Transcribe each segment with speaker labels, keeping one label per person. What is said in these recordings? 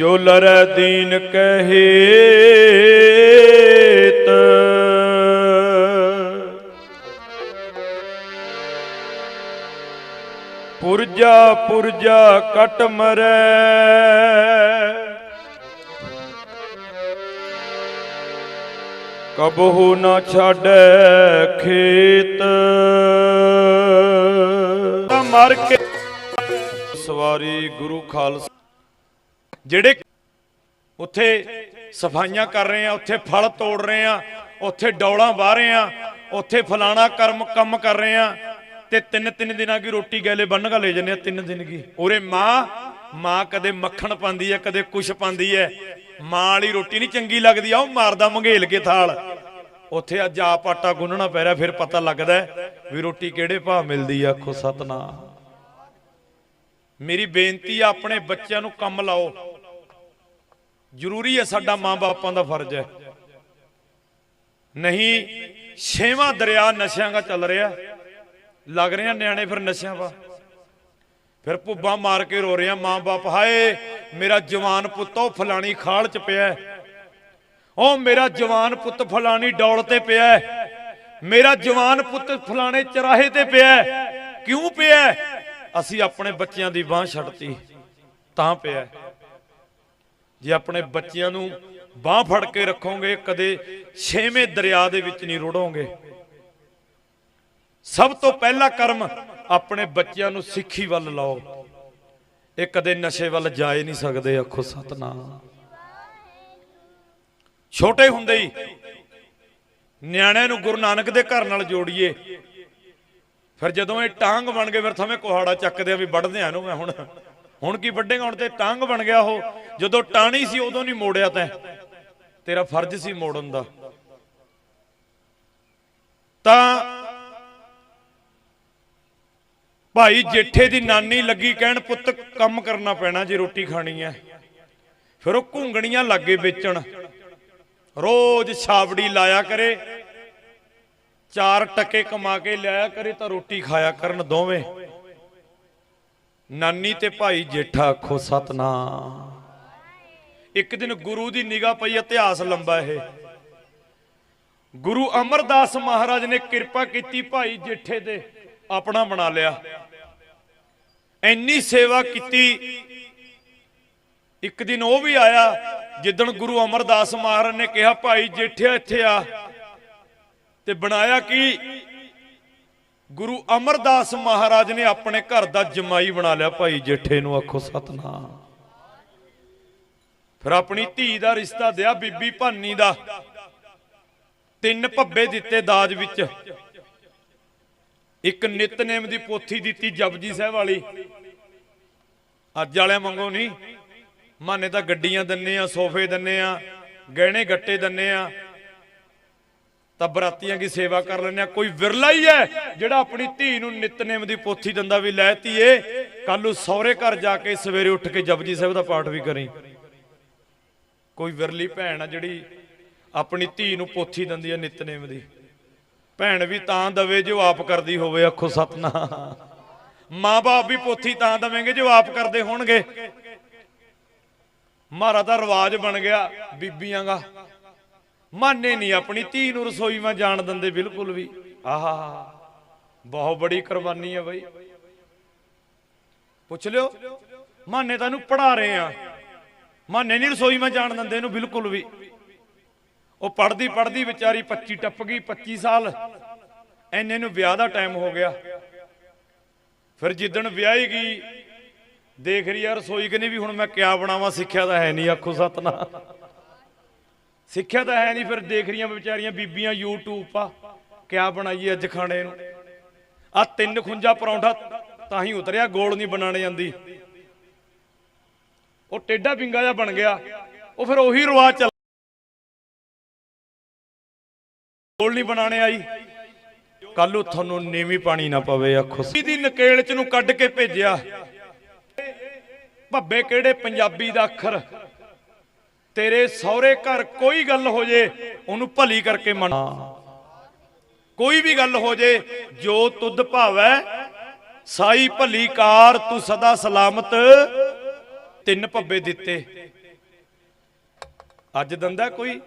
Speaker 1: ਜੋ ਲਰੈ ਦੀਨ ਕਹੇਤ। ਪੁਰਜਾ ਪੁਰਜਾ ਕਟ ਮਰੈ। ਕਬਹੂ ਨਾ ਛਾੜੈ ਖੇਤ। ਮਰ ਕੇ ਸਵਾਰੀ ਗੁਰੂ ਖਾਲਸਾ ਜਿਹੜੇ ਉੱਥੇ ਸਫਾਈਆਂ ਕਰ ਰਹੇ ਆ, ਉੱਥੇ ਫਲ ਤੋੜ ਰਹੇ ਆ, ਉੱਥੇ ਡੌਲਾਂ ਵਾਹ ਰਹੇ ਆ, ਉੱਥੇ ਫਲਾਣਾ ਕਰਮ ਕੰਮ ਕਰ ਰਹੇ ਆ, ਤੇ ਤਿੰਨ ਤਿੰਨ ਦਿਨਾਂ ਦੀ ਰੋਟੀ ਗੈਲੇ ਕੇ ਲੈ ਜੰਨੇ ਆ, ਤਿੰਨ ਦਿਨ ਕੀ। ਉਰੇ ਮਾਂ ਮਾਂ ਕਦੇ ਮੱਖਣ ਪਾਉਂਦੀ ਐ, ਕਦੇ ਕੁਛ ਪਾਉਂਦੀ ਐ। ਮਾਂ ਵਾਲੀ ਰੋਟੀ ਨਹੀਂ ਚੰਗੀ ਲੱਗਦੀ ਆ ਉਹ ਮਾਰਦਾ ਮੰਘੇਲ ਕੇ ਥਾਲ। ਉੱਥੇ ਅੱਜ ਆਪ ਆਟਾ ਗੁੰਨਣਾ ਪੈ ਰਿਹਾ, ਫਿਰ ਪਤਾ ਲੱਗਦਾ ਵੀ ਰੋਟੀ ਕਿਹੜੇ ਭਾਅ ਮਿਲਦੀ ਆ, ਆਖੋ ਸਤਨਾਮ। ਮੇਰੀ ਬੇਨਤੀ ਆ, ਆਪਣੇ ਬੱਚਿਆਂ ਨੂੰ ਕੰਮ ਲਾਓ। ਜ਼ਰੂਰੀ ਹੈ ਸਾਡਾ ਮਾਂ-ਬਾਪਾਂ ਦਾ ਫਰਜ਼ ਹੈ। ਨਹੀਂ, ਛੇਵਾਂ ਦਰਿਆ ਨਸ਼ਿਆਂ ਦਾ ਚੱਲ ਰਿਹਾ। ਲੱਗ ਰਿਹਾ ਨਿਆਣੇ ਫਿਰ ਨਸ਼ਿਆਂ ਵਾ ਫਿਰ ਭੁੱਬਾਂ ਮਾਰ ਕੇ ਰੋ ਰਿਹਾ ਮਾਂ-ਬਾਪ, ਹਾਏ, ਮੇਰਾ ਜਵਾਨ ਪੁੱਤ ਉਹ ਫਲਾਣੀ ਖਾਲ ਚ ਪਿਆ ਉਹ ਮੇਰਾ ਜਵਾਨ ਪੁੱਤ ਫਲਾਣੀ ਡੌਲ ਤੇ ਪਿਆ ਮੇਰਾ ਜਵਾਨ ਪੁੱਤ ਫਲਾਣੇ ਚਰਾਹੇ ਤੇ ਪਿਆ ਕਿਉਂ ਪਿਆ ਅਸੀਂ ਆਪਣੇ ਬੱਚਿਆਂ ਦੀ ਬਾਹ ਛੱਡਤੀ, ਤਾਂ ਪਿਆ ਜੇ ਆਪਣੇ ਬੱਚਿਆਂ ਨੂੰ ਬਾਹ ਫੜ ਕੇ ਰੱਖੋਗੇ, ਕਦੇ ਛੇਵੇਂ ਦਰਿਆ ਦੇ ਵਿੱਚ ਨਹੀਂ ਰੁੜੋਗੇ। ਸਭ ਤੋਂ ਪਹਿਲਾ ਕਰਮ ਆਪਣੇ ਬੱਚਿਆਂ ਨੂੰ ਸਿੱਖੀ ਵੱਲ ਲਾਓ। ਇਹ ਕਦੇ ਨਸ਼ੇ ਵੱਲ ਜਾ ਹੀ ਨਹੀਂ ਸਕਦੇ, ਆਖੋ ਸਤਨਾਮ। ਛੋਟੇ ਹੁੰਦੇ ਹੀ ਨਿਆਣਿਆਂ ਨੂੰ ਗੁਰੂ ਨਾਨਕ ਦੇ ਘਰ ਨਾਲ ਜੋੜੀਏ। ਫਿਰ ਜਦੋਂ ਇਹ ਟਾਂਗ ਬਣ ਗਏ, ਫਿਰ ਥਵੇਂ ਕੁਹਾੜਾ ਚੱਕਦੇ ਆ ਵੀ ਵੱਢਦੇ ਆ ਇਹਨੂੰ ਮੈਂ ਹੁਣ। ਹੁਣ ਕੀ ਵੱਢੇਗਾ ਹੁਣ ਤੇ ਟਾਂਗ ਬਣ ਗਿਆ ਉਹ। ਜਦੋਂ ਟਾਣੀ ਸੀ, ਉਦੋਂ ਨਹੀਂ ਮੋੜਿਆ ਤੈਂ। ਤੇਰਾ ਫਰਜ਼ ਸੀ ਮੋੜਨ ਦਾ। ਤਾਂ ਭਾਈ ਜੇਠੇ ਦੀ ਨਾਨੀ ਲੱਗੀ ਕਹਿਣ, ਪੁੱਤ, ਕੰਮ ਕਰਨਾ ਪੈਣਾ ਜੇ ਰੋਟੀ ਖਾਣੀ ਹੈ ਫਿਰ ਉਹ ਘੁੰਗਣੀਆਂ ਲੱਗੇ ਵੇਚਣ। ਰੋਜ਼ ਛਾਵੜੀ ਲਾਇਆ ਕਰੇ। ਚਾਰ ਟਕੇ ਕਮਾ ਕੇ ਲਿਆਇਆ ਕਰੇ ਤਾਂ ਰੋਟੀ ਖਾਇਆ ਕਰਨ ਦੋਵੇਂ। ਨਾਨੀ ਤੇ ਭਾਈ ਜੇਠਾ ਆਖੋ ਸਤਨਾਮ। ਇੱਕ ਦਿਨ ਗੁਰੂ ਦੀ ਨਿਗਾਹ ਪਈ, ਇਤਿਹਾਸ ਲੰਬਾ ਇਹ। ਗੁਰੂ ਅਮਰਦਾਸ ਮਹਾਰਾਜ ਨੇ ਕਿਰਪਾ ਕੀਤੀ ਭਾਈ ਜੇਠੇ ਤੇ ਆਪਣਾ ਬਣਾ ਲਿਆ। ਇੰਨੀ ਸੇਵਾ ਕੀਤੀ। ਇੱਕ ਦਿਨ ਉਹ ਵੀ ਆਇਆ, ਜਿੱਦਣ ਗੁਰੂ ਅਮਰਦਾਸ ਮਹਾਰਾਜ ਨੇ ਕਿਹਾ, ਭਾਈ ਜੇਠਿਆ ਇੱਥੇ ਆ। ਤੇ ਬਣਾਇਆ ਕੀ? ਗੁਰੂ ਅਮਰਦਾਸ ਮਹਾਰਾਜ ਨੇ ਆਪਣੇ ਘਰ ਦਾ ਜਮਾਈ ਬਣਾ ਲਿਆ ਭਾਈ ਜੇਠੇ ਨੂੰ ਆਖੋ ਸਤਨਾਮ। ਫਿਰ ਆਪਣੀ ਧੀ ਦਾ ਰਿਸ਼ਤਾ ਦਿਆ, ਬੀਬੀ ਭਾਨੀ ਦਾ। ਤਿੰਨ ਭੱਬੇ ਦਿੱਤੇ ਦਾਜ ਵਿੱਚ। ਇੱਕ ਨਿਤਨੇਮ ਦੀ ਪੋਥੀ ਦਿੱਤੀ ਜਪਜੀ ਸਾਹਿਬ ਵਾਲੀ। ਅੱਜ ਵਾਲਿਆਂ ਮੰਗੋ ਨਹੀਂ। ਮਾਨੇ ਤਾਂ ਗੱਡੀਆਂ ਦਿੰਨੇ ਆ, ਸੋਫੇ ਦਿੰਨੇ ਆ, ਗਹਿਣੇ ਗੱਟੇ ਦਿੰਨੇ ਆ। ਤਾਂ ਬਰਾਤੀਆਂ ਦੀ ਸੇਵਾ ਕਰ ਲੈਂਦੇ ਆ। ਕੋਈ ਵਿਰਲਾ ਹੀ ਹੈ ਜਿਹੜਾ ਆਪਣੀ ਧੀ ਨੂੰ ਨਿਤਨੇਮ ਦੀ ਪੋਥੀ ਦਿੰਦਾ ਵੀ, ਲੈ ਧੀਏ ਕੱਲ ਨੂੰ ਸਹੁਰੇ ਘਰ ਜਾ ਕੇ ਸਵੇਰੇ ਉੱਠ ਕੇ ਜਪਜੀ ਸਾਹਿਬ ਦਾ ਪਾਠ ਵੀ ਕਰੀ। ਕੋਈ ਵਿਰਲੀ ਭੈਣ ਆ ਜਿਹੜੀ ਆਪਣੀ ਧੀ ਨੂੰ ਪੋਥੀ ਦਿੰਦੀ ਹੈ ਨਿਤਨੇਮ ਦੀ। ਭੈਣ ਵੀ ਤਾਂ ਦਵੇ ਜੋ ਆਪ ਕਰਦੀ ਹੋਵੇ ਅੱਖੋ ਸਤਨਾਮ। ਮਾਂ-ਬਾਪ ਵੀ ਪੋਥੀ ਤਾਂ ਦਵੇਂਗੇ ਜੋ ਆਪ ਕਰਦੇ ਹੋਣਗੇ। ਮਾਰਾ ਦਾ ਰਿਵਾਜ ਬਣ ਗਿਆ ਬੀਬੀਆਂ ਦਾ। ਮਾਨੇ ਨਹੀਂ ਆਪਣੀ ਧੀ ਨੂੰ ਰਸੋਈ ਵਿੱਚ ਜਾਣ ਦਿੰਦੇ ਬਿਲਕੁਲ ਵੀ। ਆਹਾ, ਬਹੁਤ ਬੜੀ ਕੁਰਬਾਨੀ ਹੈ ਬਈ। ਪੁੱਛ ਲਿਓ, ਮਾਨੇ ਤਾਂ ਇਹਨੂੰ ਪੜਾ ਰਹੇ ਆ। ਮਾਨੇ ਨਹੀਂ ਰਸੋਈ ਵਿੱਚ ਜਾਣ ਦਿੰਦੇ ਇਹਨੂੰ ਬਿਲਕੁਲ ਵੀ। ਉਹ ਪੜਦੀ ਪੜਦੀ ਵਿਚਾਰੀ 25 ਟੱਪ ਗਈ 25 ਸਾਲ। ਐਨੇ ਨੂੰ ਵਿਆਹ ਦਾ ਟਾਈਮ ਹੋ ਗਿਆ। ਫਿਰ ਜਿੱਦਣ ਵਿਆਹੀ ਗਈ, ਦੇਖ ਰਹੀ ਆ ਰਸੋਈ ਕਨੇ ਵੀ ਹੁਣ ਮੈਂ ਕਿਆ ਬਣਾਵਾਂ, ਸਿੱਖਿਆ ਤਾਂ ਹੈ ਨਹੀਂ ਆਖੋ ਸਤਨਾ ਸਿੱਖਿਆ ਤਾਂ ਹੈ ਨਹੀਂ ਫਿਰ, ਦੇਖ ਰਹੀਆਂ ਵਿਚਾਰੀਆਂ ਬੀਬੀਆਂ YouTube ਪਾ ਕਿਆ ਬਣਾਈਏ ਅੱਜ ਖਾਣੇ ਨੂੰ। ਆ ਤਿੰਨ ਖੁੰਜਾ ਪਰੌਂਠਾ ਤਾਂ ਹੀ ਉਤਰਿਆ, ਗੋਲ ਨਹੀਂ ਬਣਾਣੇ ਜਾਂਦੀ। ਉਹ ਟੇਡਾ ਪਿੰਗਾ ਜਿਹਾ ਬਣ ਗਿਆ। ਉਹ ਫਿਰ ਉਹੀ ਰਵਾਜ਼ ਚੱਲ ਗੋਲ ਨਹੀਂ ਬਣਾਣੇ ਆਈ। ਕੱਲ ਤੁਹਾਨੂੰ ਨੀਵੀਂ ਪਾਣੀ ਨਾ ਪਵੇ ਆਖੋ ਦੀ ਨਕੇਲ ਚ ਨੂੰ ਕੱਢ ਕੇ ਭੇਜਿਆ। ਭੱਬੇ ਕਿਹੜੇ ਪੰਜਾਬੀ ਦਾ ਅੱਖਰ? ਤੇਰੇ ਸਹੁਰੇ ਘਰ ਕੋਈ ਗੱਲ ਹੋ ਜੇ ਉਹਨੂੰ ਭਲੀ ਕਰਕੇ ਮੰਨ। ਕੋਈ ਵੀ ਗੱਲ ਹੋ ਜੇ ਜੋ ਤੁਧ ਭਾਵੈ ਸਾਈ ਭਲੀ ਕਾਰ ਤੂੰ ਸਦਾ ਸਲਾਮਤ ਤਿੰਨ ਭੱਬੇ ਦਿੱਤੇ। ਅੱਜ ਦੰਦਾ ਕੋਈ?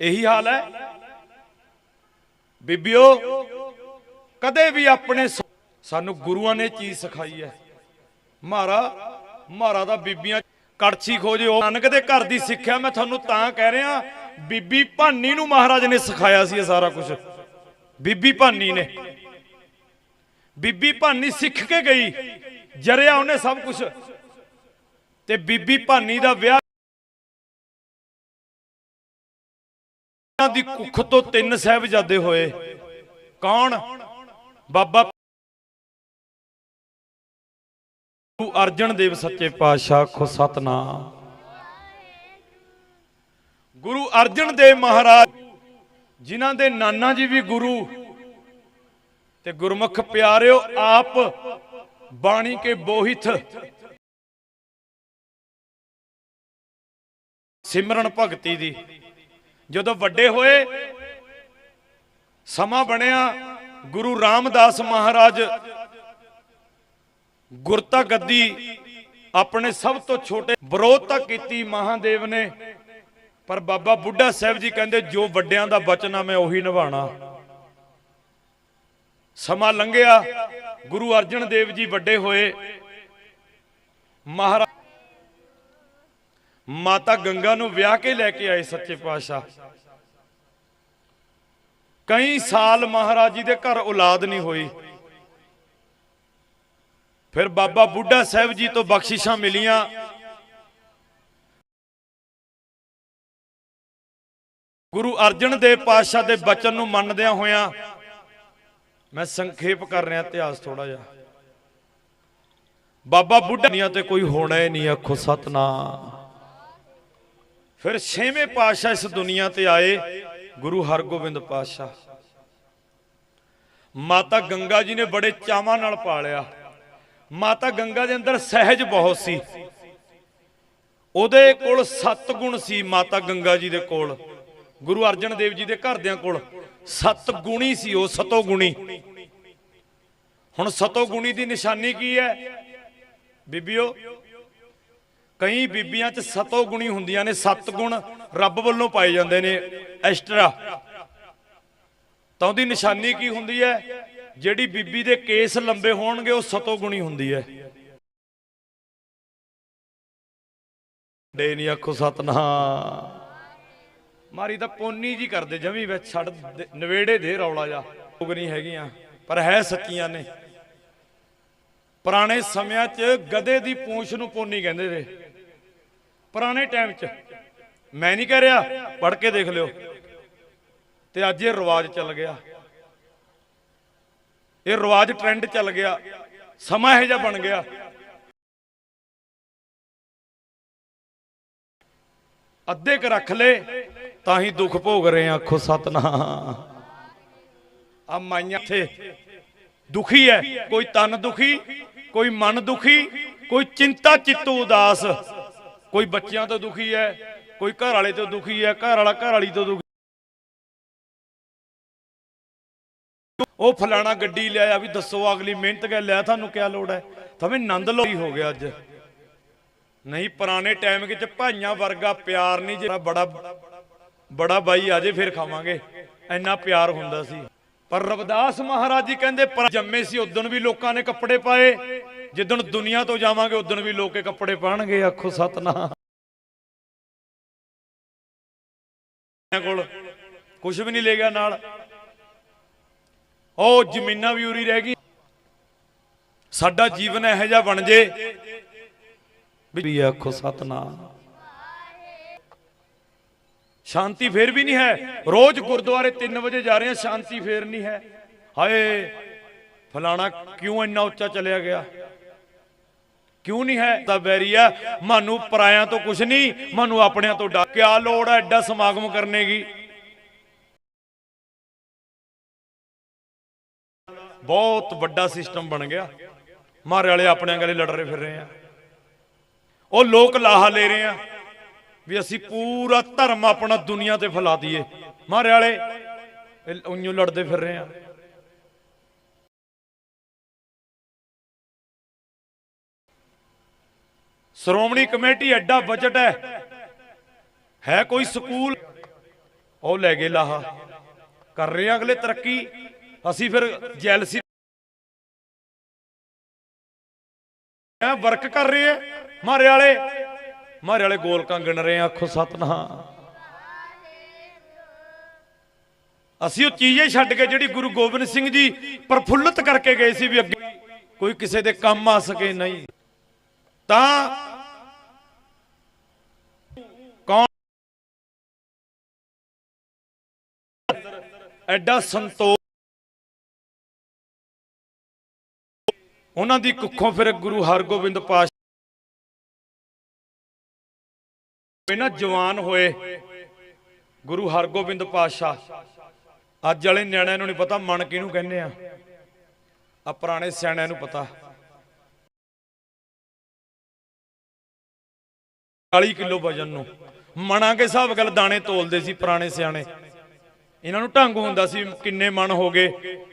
Speaker 1: ਇਹੀ ਹਾਲ ਹੈ। ਬੀਬੀਓ ਕਦੇ ਵੀ ਆਪਣੇ ਸਾਨੂੰ ਗੁਰੂਆਂ ਨੇ ਚੀਜ਼ ਸਿਖਾਈ ਹੈ। ਮਾਰਾ ਮਾਰਾ ਦਾ ਬੀਬੀਆਂ ਕੜਛੀ ਖੋਜੇ ਨਾਨਕ ਦੇ ਘਰ ਦੀ ਸਿੱਖਿਆ ਮੈਂ ਤੁਹਾਨੂੰ ਤਾਂ ਕਹਿ ਰਿਹਾ, ਬੀਬੀ ਭਾਨੀ ਨੂੰ ਮਹਾਰਾਜ ਨੇ ਸਿਖਾਇਆ ਸੀ ਇਹ ਸਾਰਾ ਕੁਝ ਬੀਬੀ ਭਾਨੀ ਨੇ। ਬੀਬੀ ਭਾਨੀ ਸਿੱਖ ਕੇ ਗਈ, ਜਰਿਆ ਉਹਨੇ ਸਭ ਕੁਝ ਤੇ ਬੀਬੀ ਭਾਨੀ ਦਾ ਵਿਆਹ ਦੀ ਕੁੱਖ ਤੋਂ ਤਿੰਨ ਸਾਹਿਬਜ਼ਾਦੇ ਹੋਏ। ਕੌਣ? ਬਾਬਾ ਗੁਰੂ ਅਰਜਨ ਦੇਵ ਸੱਚੇ ਪਾਤਸ਼ਾਹ ਖੁ ਸਤਨਾਮ। ਗੁਰੂ ਅਰਜਨ ਦੇਵ ਮਹਾਰਾਜ, ਜਿਨ੍ਹਾਂ ਦੇ ਨਾਨਾ ਜੀ ਵੀ ਗੁਰੂ, ਤੇ ਗੁਰਮੁਖ ਪਿਆਰਿਓ, ਆਪ ਬਾਣੀ ਕੇ ਬੋਹਿਤ ਸਿਮਰਨ ਭਗਤੀ ਦੀ। ਜਦੋਂ ਵੱਡੇ ਹੋਏ, ਸਮਾਂ ਬਣਿਆ, ਗੁਰੂ ਰਾਮਦਾਸ ਮਹਾਰਾਜ ਗੁਰਤਾ ਗੱਦੀ ਆਪਣੇ ਸਭ ਤੋਂ ਛੋਟੇ ਵਿਰੋਧ ਤਾਂ ਕੀਤੀ ਮਹਾਦੇਵ ਨੇ, ਪਰ ਬਾਬਾ ਬੁੱਢਾ ਸਾਹਿਬ ਜੀ ਕਹਿੰਦੇ, ਜੋ ਵੱਡਿਆਂ ਦਾ ਬਚਨ ਆ, ਮੈਂ ਉਹੀ ਨਿਭਾਣਾ। ਸਮਾਂ ਲੰਘਿਆ, ਗੁਰੂ ਅਰਜਨ ਦੇਵ ਜੀ ਵੱਡੇ ਹੋਏ। ਮਹਾਰਾਜ ਮਾਤਾ ਗੰਗਾ ਨੂੰ ਵਿਆਹ ਕੇ ਲੈ ਕੇ ਆਏ ਸੱਚੇ ਪਾਤਸ਼ਾਹ। ਕਈ ਸਾਲ ਮਹਾਰਾਜ ਜੀ ਦੇ ਘਰ ਔਲਾਦ ਨਹੀਂ ਹੋਈ। ਫਿਰ ਬਾਬਾ ਬੁੱਢਾ ਸਾਹਿਬ ਜੀ ਤੋਂ ਬਖਸ਼ਿਸ਼ਾਂ ਮਿਲੀਆਂ। ਗੁਰੂ ਅਰਜਨ ਦੇਵ ਪਾਤਸ਼ਾਹ ਦੇ ਬਚਨ ਨੂੰ ਮੰਨਦਿਆਂ ਹੋਇਆਂ ਮੈਂ ਸੰਖੇਪ ਕਰ ਰਿਹਾ, ਇਤਿਹਾਸ ਥੋੜਾ ਜਿਹਾ। ਬਾਬਾ ਬੁੱਢਾ ਨੀਆਂ ਤੇ ਕੋਈ ਹੋਣਾ ਹੀ ਨਹੀਂ, ਆਖੋ ਸਤਨਾਮ। ਫਿਰ ਛੇਵੇਂ ਪਾਤਸ਼ਾਹ ਇਸ ਦੁਨੀਆ ਤੇ ਆਏ, ਗੁਰੂ ਹਰਗੋਬਿੰਦ ਪਾਤਸ਼ਾਹ। ਮਾਤਾ ਗੰਗਾ ਜੀ ਨੇ ਬੜੇ ਚਾਵਾਂ ਨਾਲ ਪਾਲਿਆ। ਮਾਤਾ ਗੰਗਾ ਦੇ ਅੰਦਰ ਸਹਿਜ ਬਹੁਤ ਸੀ। ਉਹਦੇ ਕੋਲ ਸੱਤ ਗੁਣ ਸੀ ਮਾਤਾ ਗੰਗਾ ਜੀ ਦੇ ਕੋਲ, ਗੁਰੂ ਅਰਜਨ ਦੇਵ ਜੀ ਦੇ ਘਰਦਿਆਂ ਕੋਲ। ਸੱਤ ਗੁਣੀ ਸੀ ਉਹ, ਸਤੋ ਗੁਣੀ। ਹੁਣ ਸਤੋ ਗੁਣੀ ਦੀ ਨਿਸ਼ਾਨੀ ਕੀ ਹੈ? ਬੀਬੀਓ, ਕਈ ਬੀਬੀਆਂ 'ਚ ਸਤੋ ਗੁਣੀ ਹੁੰਦੀਆਂ ਨੇ, ਸੱਤ ਗੁਣ ਰੱਬ ਵੱਲੋਂ ਪਾਏ ਜਾਂਦੇ ਨੇ ਐਸਟਰਾ ਤਾਂ ਉਹਦੀ ਨਿਸ਼ਾਨੀ ਕੀ ਹੁੰਦੀ ਹੈ? ਜਿਹੜੀ ਬੀਬੀ ਦੇ ਕੇਸ ਲੰਬੇ ਹੋਣਗੇ, ਉਹ ਸਤੋ ਗੁਣੀ ਹੁੰਦੀ ਹੈ। ਡੇ ਨਹੀਂ ਆਖੋ ਸਤਨਾਮ। ਮਾਰੀ ਤਾਂ ਪੋਨੀ ਜੀ ਕਰਦੇ, ਜਮੀ ਵਿੱਚ ਛੱਡ ਦੇ- ਨਵੇੜੇ ਦੇ ਰੌਲਾ ਜਾ। ਲੋਕ ਨਹੀਂ ਹੈਗੀਆਂ, ਪਰ ਹੈ ਸੱਚੀਆਂ ਨੇ। ਪੁਰਾਣੇ ਸਮਿਆਂ 'ਚ ਗਧੇ ਦੀ ਪੂੰਛ ਨੂੰ ਪੋਨੀ ਕਹਿੰਦੇ ਨੇ ਪੁਰਾਣੇ ਟਾਈਮ 'ਚ। ਮੈਂ ਨਹੀਂ ਕਹਿ ਰਿਹਾ, ਪੜ੍ਹ ਕੇ ਦੇਖ ਲਿਓ। ਤੇ ਅੱਜ ਇਹ ਰਿਵਾਜ ਚੱਲ ਗਿਆ। ਇਹ ਰਿਵਾਜ ਟ੍ਰੈਂਡ ਚੱਲ ਗਿਆ। ਸਮਾਂ ਇਹੋ ਜਿਹਾ ਬਣ ਗਿਆ। ਅੱਧੇ ਕ ਰੱਖ ਲੈ, ਤਾਂ ਹੀ ਦੁੱਖ ਭੋਗ ਰਹੇ ਆ ਆਖੋ ਸਤਨਾਮ। ਆ ਮਾਈਆਂ ਇੱਥੇ, ਦੁਖੀ ਹੈ ਕੋਈ ਤਨ ਦੁਖੀ, ਕੋਈ ਮਨ ਦੁਖੀ, ਕੋਈ ਚਿੰਤਾ ਚਿੱਤੂ ਉਦਾਸ। ਕੋਈ ਬੱਚਿਆਂ ਤੋਂ ਦੁਖੀ ਹੈ ਕੋਈ ਘਰ ਵਾਲੇ ਤੋਂ ਦੁਖੀ ਹੈ ਘਰ ਵਾਲਾ ਘਰ ਵਾਲੀ ਤੋਂ ਉਹ ਫਲਾਣਾ ਗੱਡੀ ਲਿਆਇਆ ਵੀ ਦੱਸੋ ਅਗਲੀ ਮਿਹਨਤ ਕੇ ਲਿਆ, ਤੁਹਾਨੂੰ ਕਿਆ ਲੋੜ ਹੈ? ਤਵੇਂ ਨੰਦ ਲੋਈ ਹੋ ਗਿਆ ਅੱਜ। ਨਹੀਂ, ਪੁਰਾਣੇ ਟਾਈਮ ਵਿੱਚ ਭਾਈਆਂ ਵਰਗਾ ਪਿਆਰ ਨਹੀਂ ਜਿਹੜਾ ਬੜਾ ਬੜਾ ਬਾਈ ਆਜੇ ਫਿਰ ਖਾਵਾਂਗੇ। ਇੰਨਾ ਪਿਆਰ ਹੁੰਦਾ ਸੀ। ਪਰ ਰਵਦਾਸ ਮਹਾਰਾਜ ਜੀ ਕਹਿੰਦੇ, ਪਰ ਜੰਮੇ ਸੀ, ਉਦੋਂ ਵੀ ਲੋਕਾਂ ਨੇ ਕੱਪੜੇ ਪਾਏ। ਜਿੱਦਣ ਦੁਨੀਆ ਤੋਂ ਜਾਵਾਂਗੇ, ਉਦੋਂ ਵੀ ਲੋਕੇ ਕੱਪੜੇ ਪਾਣਗੇ। ਆਖੋ ਸਤਨਾਮ। ਕੋਲ ਕੁਝ ਵੀ ਨਹੀਂ ਲੈ ਗਿਆ ਨਾਲ। ਉਹ ਜ਼ਮੀਨਾਂ ਵੀ ਉਰੀ ਰਹਿ ਗਈ। ਸਾਡਾ ਜੀਵਨ ਇਹੋ ਜਿਹਾ ਬਣ ਜੇ। ਵੀ ਆਖੋ ਸਤਨਾਮ। ਸ਼ਾਂਤੀ ਫੇਰ ਵੀ ਨਹੀਂ ਹੈ। ਰੋਜ਼ ਗੁਰਦੁਆਰੇ 3 ਵਜੇ ਜਾ ਰਹੇ ਹਾਂ ਸ਼ਾਂਤੀ ਫੇਰ ਨਹੀਂ ਹੈ। ਹਾਏ ਫਲਾਣਾ ਕਿਉਂ ਇੰਨਾ ਉੱਚਾ ਚਲਿਆ ਗਿਆ? ਕਿਉਂ ਨਹੀਂ ਹੈ? ਤਾਂ ਬੈਰੀਆ ਮਾਨੂੰ ਪਰਾਇਆਂ ਤੋਂ ਕੁਝ ਨਹੀਂ ਮਾਨੂੰ ਆਪਣਿਆਂ ਤੋਂ ਡਰ। ਕਿਆ ਲੋੜ ਹੈ ਐਡਾ ਸਮਾਗਮ ਕਰਨੇ ਦੀ? ਬਹੁਤ ਵੱਡਾ ਸਿਸਟਮ ਬਣ ਗਿਆ। ਮਾਰੇ ਵਾਲੇ ਆਪਣਿਆਂ ਗਲੇ ਲੜ ਰਹੇ ਫਿਰ ਰਹੇ ਆ। ਉਹ ਲੋਕ ਲਾਹਾ ਲੈ ਰਹੇ ਆ ਵੀ ਅਸੀਂ ਪੂਰਾ ਧਰਮ ਆਪਣਾ ਦੁਨੀਆ ਤੇ ਫੈਲਾ ਦਈਏ। ਮਾਰੇ ਵਾਲੇ ਇਹ ਲੜਦੇ ਫਿਰ ਰਹੇ ਆ। ਸ਼੍ਰੋਮਣੀ ਕਮੇਟੀ ਐਡਾ ਬਜਟ ਹੈ। ਹੈ ਕੋਈ ਸਕੂਲ? ਉਹ ਲੈ ਗਏ ਲਾਹਾ। ਕਰ ਰਹੇ ਆ ਅਗਲੇ ਤਰੱਕੀ। ਅਸੀਂ ਫਿਰ ਜੈਲਸੀ ਐ ਵਰਕ ਕਰ ਰਹੇ ਆ ਮਾਰੇ ਵਾਲੇ ਮਾਰੇ ਵਾਲੇ ਗੋਲਕਾਂ ਗਿਣ ਰਹੇ ਆ ਆਖੋ ਸਤਨਾਮ। ਅਸੀਂ ਉਹ ਚੀਜ਼ੇ ਛੱਡ ਕੇ ਜਿਹੜੀ ਗੁਰੂ ਗੋਬਿੰਦ ਸਿੰਘ ਜੀ ਪ੍ਰਫੁੱਲਤ ਕਰਕੇ ਗਏ ਸੀ ਵੀ ਅੱਗੇ ਕੋਈ ਕਿਸੇ ਦੇ ਕੰਮ ਆ ਸਕੇ ਨਹੀਂ। ਤਾਂ ਕੌਣ ਐਡਾ ਸੰਤੋਖ ਉਹਨਾਂ ਦੀ ਕੁੱਖੋਂ ਫਿਰ ਗੁਰੂ ਹਰਗੋਬਿੰਦ ਪਾਸ਼ਾ ਇਹਨਾਂ ਜਵਾਨ ਹੋਏ। ਗੁਰੂ ਹਰਗੋਬਿੰਦ ਪਾਸ਼ਾ ਅੱਜ ਵਾਲੇ ਨਿਆਣਿਆਂ ਨੂੰ ਨਹੀਂ ਪਤਾ ਮਨ ਕਿਹਨੂੰ ਕਹਿੰਦੇ ਆ। ਆ ਪੁਰਾਣੇ ਸਿਆਣਿਆਂ ਨੂੰ ਪਤਾ। 40 ਕਿਲੋ ਵਜਨ ਨੂੰ। ਮਣਾਂ ਕੇ ਹਿਸਾਬ ਗੱਲ ਦਾਣੇ ਤੋਲਦੇ ਸੀ ਪੁਰਾਣੇ ਸਿਆਣੇ। ਇਹਨਾਂ ਨੂੰ ਢੰਗ ਹੁੰਦਾ ਸੀ ਕਿੰਨੇ ਮਣ ਹੋ ਗਏ।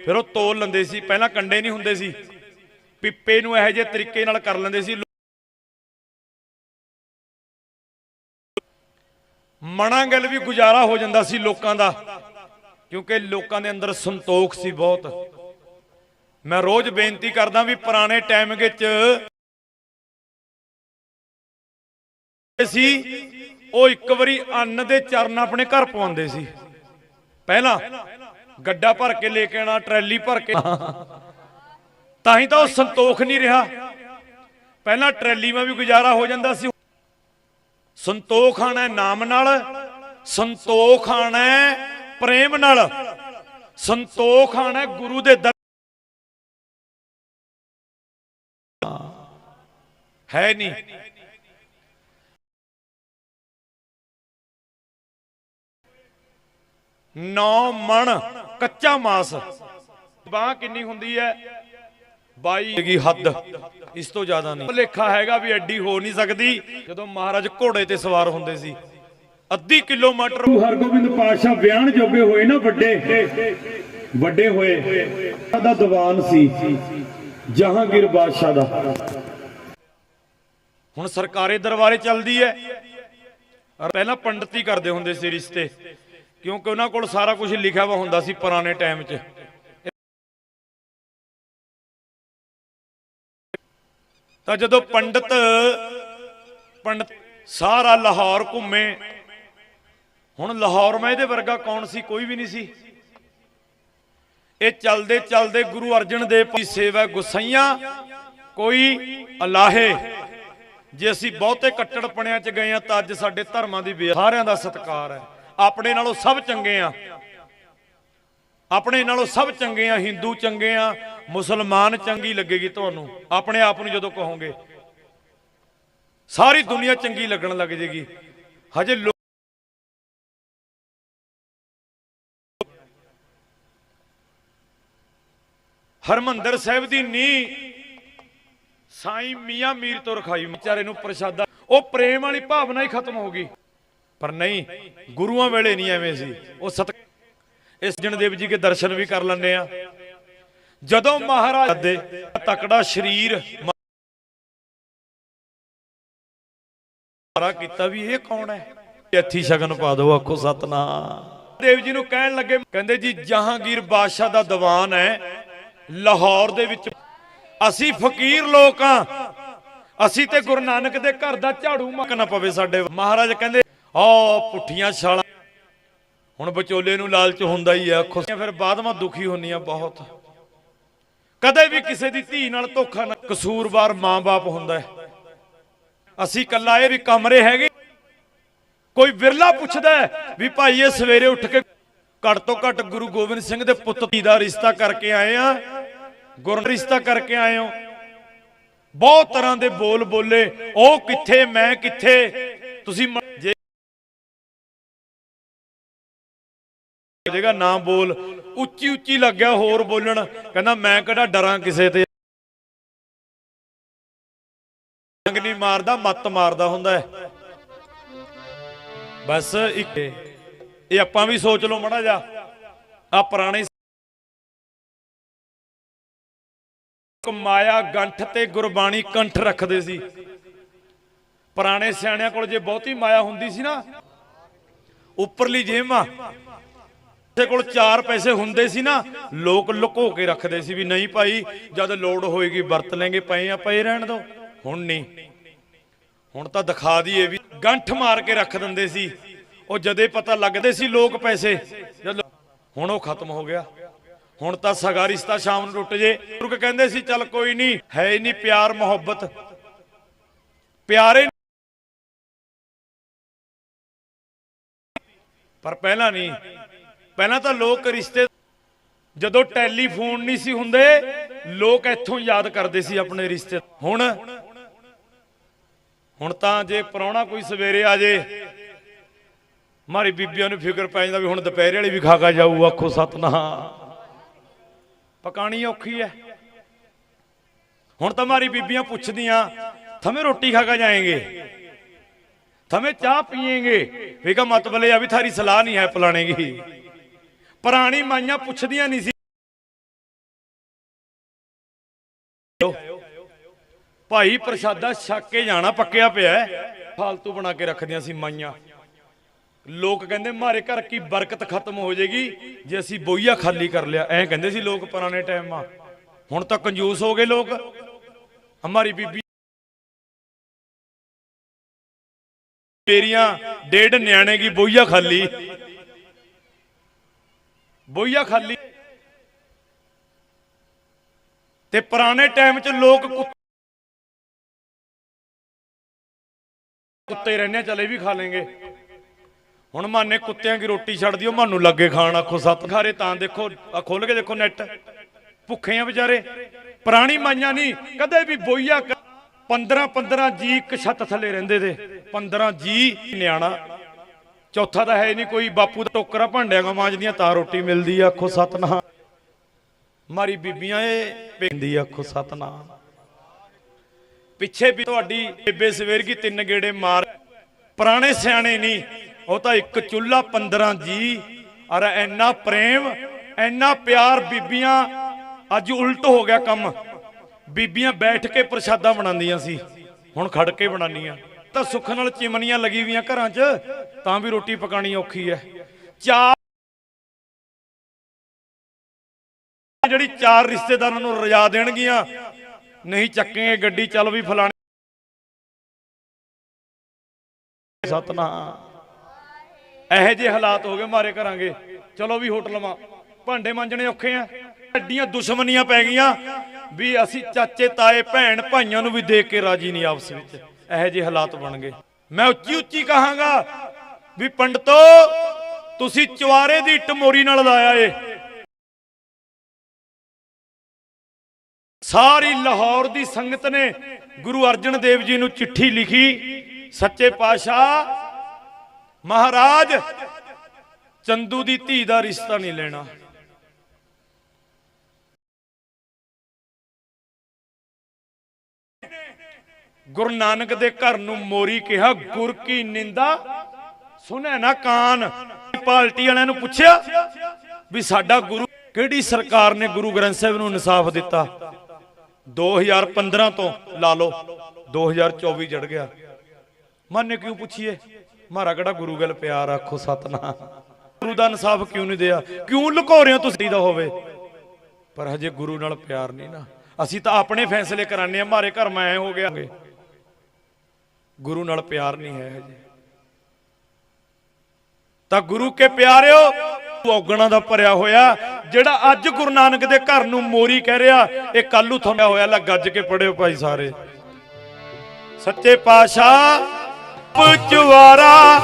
Speaker 1: ਫਿਰ ਉਹ ਤੋਲ ਲੈਂਦੇ ਸੀ। ਪਹਿਲਾਂ ਕੰਡੇ ਨਹੀਂ ਹੁੰਦੇ ਸੀ। ਪਿੱਪੇ ਨੂੰ ਇਹੋ ਜਿਹੇ ਤਰੀਕੇ ਨਾਲ ਕਰ ਲੈਂਦੇ ਸੀ। ਮਣਾਂ ਗੱਲ ਵੀ ਗੁਜ਼ਾਰਾ ਹੋ ਜਾਂਦਾ ਸੀ ਲੋਕਾਂ ਦਾ, ਕਿਉਂਕਿ ਲੋਕਾਂ ਦੇ ਅੰਦਰ ਸੰਤੋਖ ਸੀ ਬਹੁਤ। ਮੈਂ ਰੋਜ਼ ਬੇਨਤੀ ਕਰਦਾ ਵੀ ਪੁਰਾਣੇ ਟਾਈਮ ਵਿੱਚ ਸੀ, ਉਹ ਇੱਕ ਵਾਰੀ ਅੰਨ ਦੇ ਚਰਨ ਆਪਣੇ ਘਰ ਪਵਾਉਂਦੇ ਸੀ। ਪਹਿਲਾਂ ਗੱਡਾ ਭਰ ਕੇ ਲੈ ਕੇ ਆਣਾ ਟਰੈਲੀ ਭਰ ਕੇ। ਤਾਂ ਹੀ ਤਾਂ ਉਹ ਸੰਤੋਖ ਨਹੀਂ ਰਿਹਾ। ਪਹਿਲਾਂ ਟਰੈਲੀ ਮੈਂ ਵੀ ਗੁਜ਼ਾਰਾ ਹੋ ਜਾਂਦਾ ਸੀ। ਸੰਤੋਖ ਆਣਾ ਨਾਮ ਨਾਲ, ਸੰਤੋਖ ਆਣਾ ਪ੍ਰੇਮ ਨਾਲ। ਸੰਤੋਖ ਆਣਾ ਗੁਰੂ ਦੇ ਦਰ ਹੈ ਨਹੀਂ। ਨੌ ਮਣ ਕੱਚਾ ਮਾਸ। ਬਾਹ ਕਿੰਨੀ ਹੁੰਦੀ ਹੈ? 22 ਦੀ ਹੱਦ। ਇਸ ਤੋਂ ਜ਼ਿਆਦਾ ਨਹੀਂ। ਲੇਖਾ ਹੈਗਾ ਵੀ ਐਡੀ ਹੋ ਨਹੀਂ ਸਕਦੀ। ਜਦੋਂ ਮਹਾਰਾਜ ਘੋੜੇ ਤੇ ਸਵਾਰ ਹੁੰਦੇ ਸੀ। ਅੱਧੀ ਕਿਲੋਮੀਟਰ
Speaker 2: ਗੁਰੂ ਹਰਗੋਬਿੰਦ ਪਾਤਸ਼ਾਹ ਵਿਆਹਣ ਜੋਗੇ ਹੋਏ ਨਾ ਵੱਡੇ। ਵੱਡੇ ਹੋਏ। ਦਾ ਦੀਵਾਨ ਸੀ। ਜਹਾਂਗੀਰ ਬਾਦਸ਼ਾਹ ਦਾ।
Speaker 1: ਹੁਣ ਸਰਕਾਰੀ ਦਰਬਾਰੇ ਚੱਲਦੀ ਹੈ ਪਹਿਲਾਂ ਪੰਡਤੀ ਕਰਦੇ ਹੁੰਦੇ ਸੀ ਰਿਸ਼ਤੇ। ਕਿਉਂਕਿ ਉਹਨਾਂ ਕੋਲ ਸਾਰਾ ਕੁਝ ਲਿਖਿਆ ਵਾ ਹੁੰਦਾ ਸੀ ਪੁਰਾਣੇ ਟਾਈਮ 'ਚ। ਤਾਂ ਜਦੋਂ ਪੰਡਤ ਪੰਡਤ ਸਾਰਾ ਲਾਹੌਰ ਘੁੰਮੇ, ਹੁਣ ਲਾਹੌਰ ਮੈਂ ਇਹਦੇ ਵਰਗਾ ਕੌਣ ਸੀ? ਕੋਈ ਵੀ ਨਹੀਂ ਸੀ। ਇਹ ਚਲਦੇ ਚਲਦੇ ਗੁਰੂ ਅਰਜਨ ਦੇਵ ਦੀ ਸੇਵਾ ਗੁਸਈਆਂ, ਕੋਈ ਅਲਾਹੇ। ਜੇ ਅਸੀਂ ਬਹੁਤੇ ਕੱਟੜਪਣਿਆਂ 'ਚ ਗਏ ਆ ਤਾਂ ਅੱਜ ਸਾਡੇ ਧਰਮਾਂ ਦੀ ਸਾਰਿਆਂ ਦਾ ਸਤਿਕਾਰ ਹੈ। ਆਪਣੇ ਨਾਲੋਂ ਸਭ ਚੰਗੇ ਆ। ਆਪਣੇ ਨਾਲੋਂ ਸਭ ਚੰਗੇ ਆ, ਹਿੰਦੂ ਚੰਗੇ ਆ, ਮੁਸਲਮਾਨ ਚੰਗੀ ਲੱਗੇਗੀ ਤੁਹਾਨੂੰ। ਆਪਣੇ ਆਪ ਨੂੰ ਜਦੋਂ ਕਹੋਗੇ, ਸਾਰੀ ਦੁਨੀਆ ਚੰਗੀ ਲੱਗਣ ਲੱਗ ਜੇਗੀ। ਹਜੇ ਲੋ- ਹਰਮੰਦਰ ਸਾਹਿਬ ਦੀ ਨੀ ਸਾਈਂ ਮੀਆਂ ਮੀਰ ਤੋਂ ਰਖਾਈ। ਵਿਚਾਰੇ ਨੂੰ ਪ੍ਰਸ਼ਾਦਾ ਉਹ ਪ੍ਰੇਮ ਵਾਲੀ ਭਾਵਨਾ ਹੀ ਖਤਮ ਹੋ ਗਈ। ਪਰ ਨਹੀਂ, ਗੁਰੂਆਂ ਵੇਲੇ ਨਹੀਂ ਐਵੇਂ ਸੀ। ਉਹ ਸਤ ਇਸ ਜਨਦੇਵ ਜੀ ਕੇ ਦਰਸ਼ਨ ਵੀ ਕਰ ਲੈਂਦੇ ਆ। ਜਦੋਂ ਮਹਾਰਾਜ ਦੇ ਤਕੜਾ ਸ਼ਰੀਰ ਮਾਰਾ ਕੀਤਾ ਵੀ ਇਹ ਕੌਣ ਹੈ? ਇੱਥੀ ਸ਼ਗਨ ਪਾ ਦਿਓ, ਆਖੋ ਸਤਨਾਮ। ਦੇਵ ਜੀ ਨੂੰ ਕਹਿਣ ਲੱਗੇ, ਕਹਿੰਦੇ ਜੀ, ਜਹਾਂਗੀਰ ਬਾਦਸ਼ਾਹ ਦਾ ਦੀਵਾਨ ਹੈ, ਲਾਹੌਰ ਦੇ ਵਿੱਚ। ਅਸੀਂ ਫਕੀਰ ਲੋਕ ਆ ਅਸੀਂ ਤੇ ਗੁਰੂ ਨਾਨਕ ਦੇ ਘਰ ਦਾ ਝਾੜੂ ਮੱਕਣਾ ਪਵੇ ਸਾਡੇ। ਮਹਾਰਾਜ ਕਹਿੰਦੇ ਆ ਪੁੱਠੀਆਂ ਛਾਲਾਂ ਹੁਣ ਵਿਚੋਲੇ ਨੂੰ ਲਾਲਚ ਹੁੰਦਾ ਹੀ ਆ ਆਖੋ ਫਿਰ ਬਾਅਦ ਵਿੱਚ ਦੁਖੀ ਹੁੰਨੀਆਂ ਬਹੁਤ। ਕਦੇ ਵੀ ਕਿਸੇ ਦੀ ਧੀ ਨਾਲ ਧੋਖਾ ਨਾ ਕਸੂਰਵਾਰ ਮਾਂ-ਬਾਪ ਹੁੰਦਾ ਹੈ। ਅਸੀਂ ਕੱਲਾ ਇਹ ਵੀ ਕਮਰੇ ਹੈਗੇ। ਕੋਈ ਵਿਰਲਾ ਪੁੱਛਦਾ ਵੀ ਭਾਈ ਇਹ ਸਵੇਰੇ ਉੱਠ ਕੇ ਘੱਟ ਤੋਂ ਘੱਟ ਗੁਰੂ ਗੋਬਿੰਦ ਸਿੰਘ ਦੇ ਪੁੱਤ ਧੀ ਦਾ ਰਿਸ਼ਤਾ ਕਰਕੇ ਆਏ ਆ ਗੁਰ ਰਿਸ਼ਤਾ ਕਰਕੇ ਆਏ ਹੋ। ਬਹੁਤ ਤਰ੍ਹਾਂ ਦੇ ਬੋਲ ਬੋਲੇ, ਉਹ ਕਿੱਥੇ, ਮੈਂ ਕਿੱਥੇ? ਤੁਸੀਂ ਜੇ ਜੇ ਜੇਗਾ ਨਾ ਬੋਲ। ਉੱਚੀ ਉੱਚੀ ਲੱਗਿਆ ਹੋਰ ਬੋਲਣ। ਕਹਿੰਦਾ, ਮੈਂ ਕਿਹੜਾ ਡਰਾਂ ਕਿਸੇ ਤੇ? ਜੰਗ ਨਹੀਂ ਮਾਰਦਾ, ਮੱਤ ਮਾਰਦਾ ਹੁੰਦਾ ਹੈ। ਬਸ ਇੱਕ ਇਹ ਆਪਾਂ ਵੀ ਸੋਚ ਲਓ ਮੜਾ ਜਾ ਆ ਪੁਰਾਣੇ ਮਾਇਆ ਗੰਠ ਤੇ ਗੁਰਬਾਣੀ ਕੰਠ ਰੱਖਦੇ ਸੀ। ਪੁਰਾਣੇ ਸਿਆਣਿਆਂ ਕੋਲ ਜੇ ਬਹੁਤੀ ਮਾਇਆ ਹੁੰਦੀ ਸੀ ਨਾ, ਉੱਪਰਲੀ ਜੇਬ ਆ ਕੋਲ ਚਾਰ ਪੈਸੇ ਹੁੰਦੇ ਸੀ ਨਾ, ਲੋਕ ਲੁਕੋ ਕੇ ਰੱਖਦੇ ਸੀ ਵੀ ਨਹੀਂ ਭਾਈ, ਜਦ ਲੋੜ ਹੋਏਗੀ ਵਰਤ ਲੈਂਗੇ, ਪਏ ਆ, ਪਏ ਰਹਿਣ ਦੋ ਹੁਣ ਨਹੀਂ। ਹੁਣ ਤਾਂ ਦਿਖਾ ਦਈਏ ਵੀ ਗੰਠ ਮਾਰ ਕੇ ਰੱਖ ਦਿੰਦੇ ਸੀ। ਉਹ ਜਦੇ ਪਤਾ ਲੱਗਦੇ ਸੀ ਲੋਕ ਪੈਸੇ ਹੁਣ ਉਹ ਖਤਮ ਹੋ ਗਿਆ। ਹੁਣ ਤਾਂ ਸਗਾ ਰਿਸ਼ਤਾ ਸ਼ਾਮ ਨੂੰ ਟੁੱਟ ਜੇ। ਬਜ਼ੁਰਗ ਕਹਿੰਦੇ ਸੀ, ਚੱਲ ਕੋਈ ਨਹੀਂ, ਹੈ ਹੀ ਨਹੀਂ ਪਿਆਰ, ਮੁਹੱਬਤ। ਪਿਆਰੇ ਪਰ ਪਹਿਲਾਂ ਨਹੀਂ। ਪਹਿਲਾਂ ਤਾਂ ਲੋਕ ਰਿਸ਼ਤੇ ਜਦੋਂ ਟੈਲੀਫੋਨ ਨਹੀਂ ਸੀ ਹੁੰਦੇ, ਲੋਕ ਇੱਥੋਂ ਯਾਦ ਕਰਦੇ ਸੀ ਆਪਣੇ ਰਿਸ਼ਤੇ। ਹੁਣ ਹੁਣ ਤਾਂ ਜੇ ਪ੍ਰਾਹੁਣਾ ਕੋਈ ਸਵੇਰੇ ਆ ਜੇ, ਮਾਰੀ ਬੀਬੀਆਂ ਨੂੰ ਫਿਕਰ ਪੈ ਜਾਂਦਾ ਵੀ ਹੁਣ ਦੁਪਹਿਰੇ ਵਾਲੀ ਵੀ ਖਾ ਖਾ ਜਾਊ, ਆਖੋ ਸਤਨਾਮ। ਪਕਾਣੀ ਔਖੀ ਹੈ ਹੁਣ ਤਾਂ ਮਾਰੀ ਬੀਬੀਆਂ ਪੁੱਛਦੀਆਂ, ਥਮੇ ਰੋਟੀ ਖਾ ਕੇ ਜਾਏਂਗੇ? ਥਮੇ ਚਾਹ ਪੀਏਂਗੇ? ਵੇਗਾ ਮਤਲਬ ਇਹ ਆ ਵੀ ਥਾਰੀ ਸਲਾਹ ਨਹੀਂ ਹੈ ਪਲਾਣੇ ਕੀ ਪੁਰਾਣੀ ਮਾਈਆਂ ਪੁੱਛਦੀਆਂ ਨਹੀਂ ਸੀ। ਭਾਈ ਪ੍ਰਸ਼ਾਦਾ ਛੱਕ ਕੇ ਜਾਣਾ ਪੱਕਿਆ ਪਿਆ ਹੈ। ਬਣਾ ਕੇ ਰੱਖਦੀਆਂ ਸੀ ਮਾਈਆਂ। ਲੋਕ ਕਹਿੰਦੇ, ਮਾਰੇ ਘਰ ਕੀ ਬਰਕਤ ਖਤਮ ਹੋ ਜਾਏਗੀ ਜੇ ਅਸੀਂ ਬੋਈਆ ਖਾਲੀ ਕਰ ਲਿਆ। ਐਂ ਕਹਿੰਦੇ ਸੀ ਲੋਕ ਪੁਰਾਣੇ ਟਾਈਮ ਆ। ਹੁਣ ਤਾਂ ਕੰਜੂਸ ਹੋ ਗਏ ਲੋਕ। ਹਮਾਰੀ ਬੀਬੀ ਮੇਰੀਆਂ ਡੇਢ ਨਿਆਣੇ ਕੀ ਬੋਈਆ ਖਾਲੀ? ਬੋਈਆ ਖਾਲੀ। ਤੇ ਪੁਰਾਣੇ ਟਾਈਮ 'ਚ ਲੋਕ ਕੁੱਤੇ ਰਹਿੰਦੇ ਚਲੇ ਵੀ ਖਾ ਲੇਂਗੇ। ਹੁਣ ਮਾਨੇ ਕੁੱਤਿਆਂ ਦੀ ਰੋਟੀ ਛੱਡ ਦਿਓ ਮਾਨੂੰ ਲੱਗੇ ਖਾਣ, ਆਖੋ ਸੱਤ ਖਾਰੇ ਤਾਂ ਦੇਖੋ ਆ ਖੋਲ ਕੇ ਦੇਖੋ ਨੈਟ। ਭੁੱਖੇ ਆ ਵਿਚਾਰੇ, ਪੁਰਾਣੀ ਮਾਈਆਂ ਨਹੀਂ ਕਦੇ ਵੀ ਬੋਈਆ 15 15 ਜੀ ਇੱਕ ਛੱਤ ਥੱਲੇ ਰਹਿੰਦੇ ਤੇ 15 ਜੀ ਨਿਆਣਾ। ਚੌਥਾ ਤਾਂ ਹੈ ਨਹੀਂ, ਕੋਈ ਬਾਪੂ ਦਾ ਟੋਕਰਾ ਭਾਂਡਿਆਂ ਦਾ ਮਾਂਜਦੀਆਂ ਤਾਂ ਰੋਟੀ ਮਿਲਦੀ ਆ, ਆਖੋ ਸਤਨਾਮ। ਮਾਰੀ ਬੀਬੀਆਂ ਇਹ ਪੈਂਦੀ ਆਖੋ ਸਤਨਾਮ। ਪਿੱਛੇ ਵੀ ਤੁਹਾਡੀ ਬੇਬੇ ਸਵੇਰ ਕੀ ਤਿੰਨ ਗੇੜੇ ਮਾਰ, ਪੁਰਾਣੇ ਸਿਆਣੇ ਨਹੀਂ ਉਹ ਤਾਂ ਇੱਕ ਚੁੱਲਾ 15 ਜੀ, ਅਰ ਇੰਨਾ ਪ੍ਰੇਮ, ਇੰਨਾ ਪਿਆਰ ਬੀਬੀਆਂ, ਅੱਜ ਉਲਟ ਹੋ ਗਿਆ ਕੰਮ। ਬੀਬੀਆਂ ਬੈਠ ਕੇ ਪ੍ਰਸ਼ਾਦਾ ਬਣਾਉਂਦੀਆਂ ਸੀ, ਹੁਣ ਖੜ ਕੇ ਬਣਾਉਂਦੀਆਂ। ਤਾਂ ਸੁੱਖ ਨਾਲ ਚਿਮਨੀਆਂ ਲੱਗੀ ਵੀਆਂ ਘਰਾਂ 'ਚ, ਤਾਂ ਵੀ ਰੋਟੀ ਪਕਾਣੀ ਔਖੀ ਹੈ ਚਾਰ ਜਿਹੜੀ ਚਾਰ ਰਿਸ਼ਤੇਦਾਰਾਂ ਨੂੰ ਰਜਾ ਦੇਣਗੀਆਂ, ਨਹੀਂ ਚੱਕੇਗੇ, ਗੱਡੀ ਚੱਲ ਵੀ ਫਲਾਣੇ। ਸਤਨਾਮ। ਇਹੋ ਜਿਹੇ ਹਾਲਾਤ ਹੋ ਗਏ ਮਾਰੇ ਕਰਾਂਗੇ ਚਲੋ ਵੀ ਹੋਟਲ ਮਾ। ਭਾਂਡੇ ਮਾਂਜਣੇ ਔਖੇ ਆ ਐਡੀਆਂ ਦੁਸ਼ਮਣੀਆਂ ਪੈ ਗਈਆਂ ਵੀ ਅਸੀਂ ਚਾਚੇ, ਤਾਏ, ਭੈਣ, ਭਾਈਆਂ ਨੂੰ ਵੀ ਦੇਖ ਕੇ ਰਾਜੀ ਨਹੀਂ ਆਪਸ ਵਿੱਚ। ਇਹੋ ਜਿਹੇ ਹਾਲਾਤ ਬਣ ਗਏ। ਮੈਂ ਉੱਚੀ ਉੱਚੀ ਕਹਾਂਗਾ ਵੀ ਪੰਡਤੋ, ਤੁਸੀਂ ਚਵਾਰੇ ਦੀ ਟਮੋਰੀ ਨਾਲ ਲਾਇਆ ਏ। ਸਾਰੀ ਲਾਹੌਰ ਦੀ ਸੰਗਤ ਨੇ ਗੁਰੂ ਅਰਜਨ ਦੇਵ ਜੀ ਨੂੰ ਚਿੱਠੀ ਲਿਖੀ, ਸੱਚੇ ਪਾਤਸ਼ਾਹ, ਮਹਾਰਾਜ, ਚੰਦੂ ਦੀ ਧੀ ਦਾ ਰਿਸ਼ਤਾ ਨਹੀਂ ਲੈਣਾ। ਗੁਰੂ ਨਾਨਕ ਦੇ ਘਰ ਨੂੰ ਮੋਰੀ ਕਿਹਾ, ਗੁਰ ਕੀ ਨਿੰਦਾ? ਸੁਣੈ ਨਾ ਕਾਨ। ਪਾਰਟੀ ਵਾਲਿਆਂ ਨੂੰ ਪੁੱਛਿਆ ਵੀ ਸਾਡਾ ਗੁਰੂ ਕਿਹੜੀ ਸਰਕਾਰ ਨੇ ਗੁਰੂ ਗ੍ਰੰਥ ਸਾਹਿਬ ਨੂੰ ਇਨਸਾਫ ਦਿੱਤਾ? 2015 ਤੋਂ, ਲਾ ਲਓ 2024 ਜੜ ਗਿਆ। ਮਾਨੇ ਕਿਉਂ ਪੁੱਛੀਏ? ਮਾਰਾ ਕਿਹੜਾ ਗੁਰੂ ਗੱਲ ਪਿਆਰ ਆਖੋ ਸਤਨਾਮ। ਗੁਰੂ ਦਾ ਇਨਸਾਫ ਕਿਉਂ ਨਹੀਂ ਦਿਆ? ਕਿਉਂ ਲੁਕੋ ਰਹੇ ਹੋ ਤੁਸੀਂ ਦਾ ਹੋਵੇ? ਪਰ ਹਜੇ ਗੁਰੂ ਨਾਲ ਪਿਆਰ ਨਹੀਂ ਨਾ। ਅਸੀਂ ਤਾਂ ਆਪਣੇ ਫੈਸਲੇ ਕਰਾਨੇ ਆ ਮਾਰੇ ਘਰ ਮੈਂ ਐ ਹੋ ਗਿਆ। ਗੁਰੂ ਨਾਲ ਪਿਆਰ ਨਹੀਂ ਹੈ ਹਜੇ। ਤਾਂ ਗੁਰੂ ਕੇ ਪਿਆਰਿਓ ਔਗਣਾ ਦਾ ਭਰਿਆ ਹੋਇਆ, ਜਿਹੜਾ ਅੱਜ ਗੁਰੂ ਨਾਨਕ ਦੇ ਘਰ ਨੂੰ ਮੋਰੀ ਕਹਿ ਰਿਹਾ, ਇਹ ਕੱਲੂ ਥੋੜਾ ਹੋਇਆ, ਲੈ ਗੱਜ ਕੇ ਪੜਿਓ ਭਾਈ ਸਾਰੇ। ਸੱਚੇ ਪਾਤਸ਼ਾਹ ਪਚਵਾਰਾ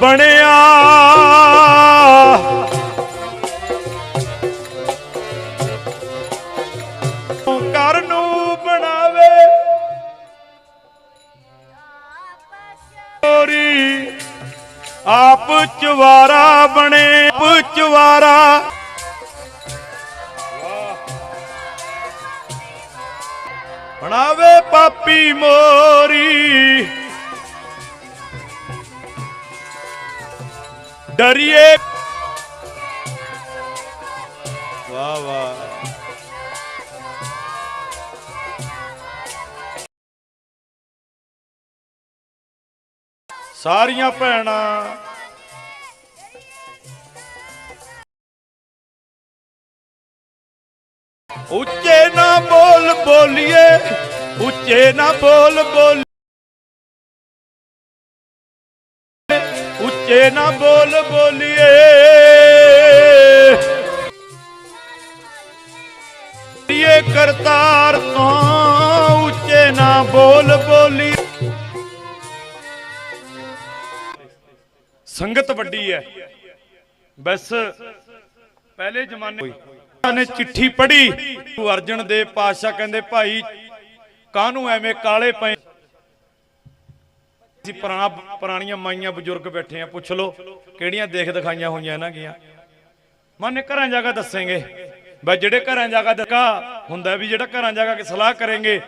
Speaker 1: ਬਣਿਆ। ਚਵਾਰਾ ਬਣੇ ਆਪ ਚਵਾਰਾ। ਬਣਾਵੇ ਪਾਪੀ ਮੋਰੀ। ਡਰੀਏ। ਵਾਹ ਵਾਹ। ਸਾਰੀਆਂ ਭੈਣਾਂ ਉੱਚੇ ਨਾ ਬੋਲ ਬੋਲੀਏ, ਉੱਚੇ ਨਾ ਬੋਲ ਬੋਲ ਉੱਚੇ ਨਾ ਬੋਲ ਬੋਲੀਏ। ਇਹ ਕਰਤਾਰ ਤੋਂ, ਉੱਚੇ ਨਾ ਬੋਲ ਬੋਲੀ ਸੰਗਤ ਵੱਡੀ ਹੈ। ਬਸ, ਪਹਿਲੇ ਜ਼ਮਾਨੇ ਨੇ ਚਿੱਠੀ ਪੜ੍ਹੀ। ਗੁਰੂ ਅਰਜਨ ਦੇ ਪਾਤਸ਼ਾਹ ਕਹਿੰਦੇ, ਭਾਈ, ਕਾਹਨੂੰ ਐਵੇਂ ਕਾਲੇ ਪਏ? ਅਸੀਂ ਪੁਰਾਣਾ, ਪੁਰਾਣੀਆਂ ਮਾਈਆਂ ਬਜ਼ੁਰਗ ਬੈਠੇ ਆ, ਪੁੱਛ ਲਓ, ਕਿਹੜੀਆਂ ਦੇਖ ਦਿਖਾਈਆਂ ਹੋਈਆਂ ਇਹਨਾਂ ਗੀਆਂ ਮਾਨੇ ਘਰਾਂ ਜਾ ਕੇ ਦੱਸेंगे ਬਈ, ਜਿਹੜੇ ਘਰਾਂ ਜਾ ਕੇ ਦੱਕਾ ਹੁੰਦਾ ਵੀ ਜਿਹੜਾ ਘਰਾਂ ਜਾ ਕੇ ਸਲਾਹ ਕਰਾਂਗੇ।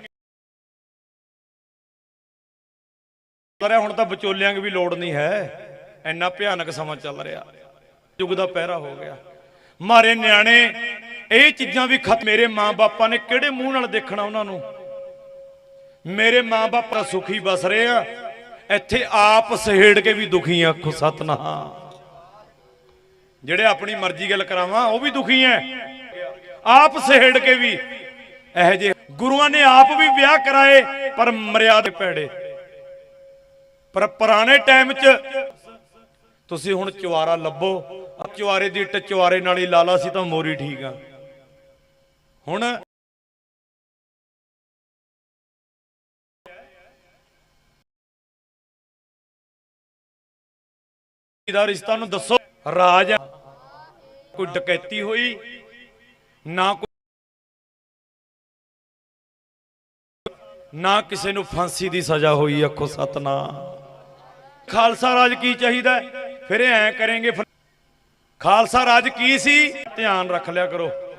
Speaker 1: ਰਿਹਾ ਹੁਣ ਤਾਂ ਵਿਚੋਲਿਆਂ ਦੀ ਵੀ ਲੋੜ ਨਹੀਂ ਹੈ। ਇੰਨਾ ਭਿਆਨਕ ਸਮਾਂ ਚੱਲ ਰਿਹਾ। ਯੁੱਗ ਦਾ ਪਹਿਰਾ ਹੋ ਗਿਆ। ਮਾਰੇ ਨਿਆਣੇ ਇਹ ਚੀਜ਼ਾਂ ਵੀ ਖਤ ਮੇਰੇ ਮਾਂ-ਬਾਪਾਂ ਨੇ ਕਿਹੜੇ ਮੂੰਹ ਨਾਲ ਦੇਖਣਾ ਉਹਨਾਂ ਨੂੰ? ਮੇਰੇ ਮਾਂ-ਬਾਪ ਤਾਂ ਸੁਖੀ ਬਸ ਰਹੇ ਆ। ਇੱਥੇ ਆਪ ਸਹੇੜ ਕੇ ਵੀ ਦੁਖੀ ਆ, ਆਖੋ ਸਤਨਾਮ। ਜਿਹੜੇ ਆਪਣੀ ਮਰਜ਼ੀ ਗੱਲ ਕਰਾਵਾਂ, ਉਹ ਵੀ ਦੁਖੀ ਐ। ਆਪ ਸਹੇੜ ਕੇ ਵੀ। ਇਹ ਜੇ ਗੁਰੂਆਂ ਨੇ ਆਪ ਵੀ ਵਿਆਹ ਕਰਾਏ, ਪਰ ਮਰਿਆਦੇ ਪੈੜੇ ਪਰ ਪੁਰਾਣੇ ਟਾਈਮ 'ਚ ਤੁਸੀਂ ਹੁਣ ਚੁਆਰਾ ਲੱਭੋ। ਆਹ ਚੁਆਰੇ ਦੀ ਇੱਟ ਚੁਆਰੇ ਨਾਲ ਹੀ ਲਾ ਲਾ ਸੀ ਤਾਂ ਮੋਰੀ ਠੀਕ ਆ। ਹੁਣ ਦਾ ਰਿਸ਼ਤਾ ਨੂੰ ਦੱਸੋ। ਰਾਜ ਕੋਈ ਡਕੈਤੀ ਹੋਈ, ਨਾ ਨਾ ਕਿਸੇ ਨੂੰ ਫਾਂਸੀ ਦੀ ਸਜ਼ਾ ਹੋਈ, ਆਖੋ ਸਤਨਾ ਖਾਲਸਾ ਰਾਜ ਕੀ ਚਾਹੀਦਾ? ਫਿਰ ਇਹ ਐ ਕਰਾਂਗੇ, ਫਿਰ- ਖਾਲਸਾ ਰਾਜ ਕੀ ਸੀ? ਧਿਆਨ ਰੱਖ ਲਿਆ ਕਰੋ।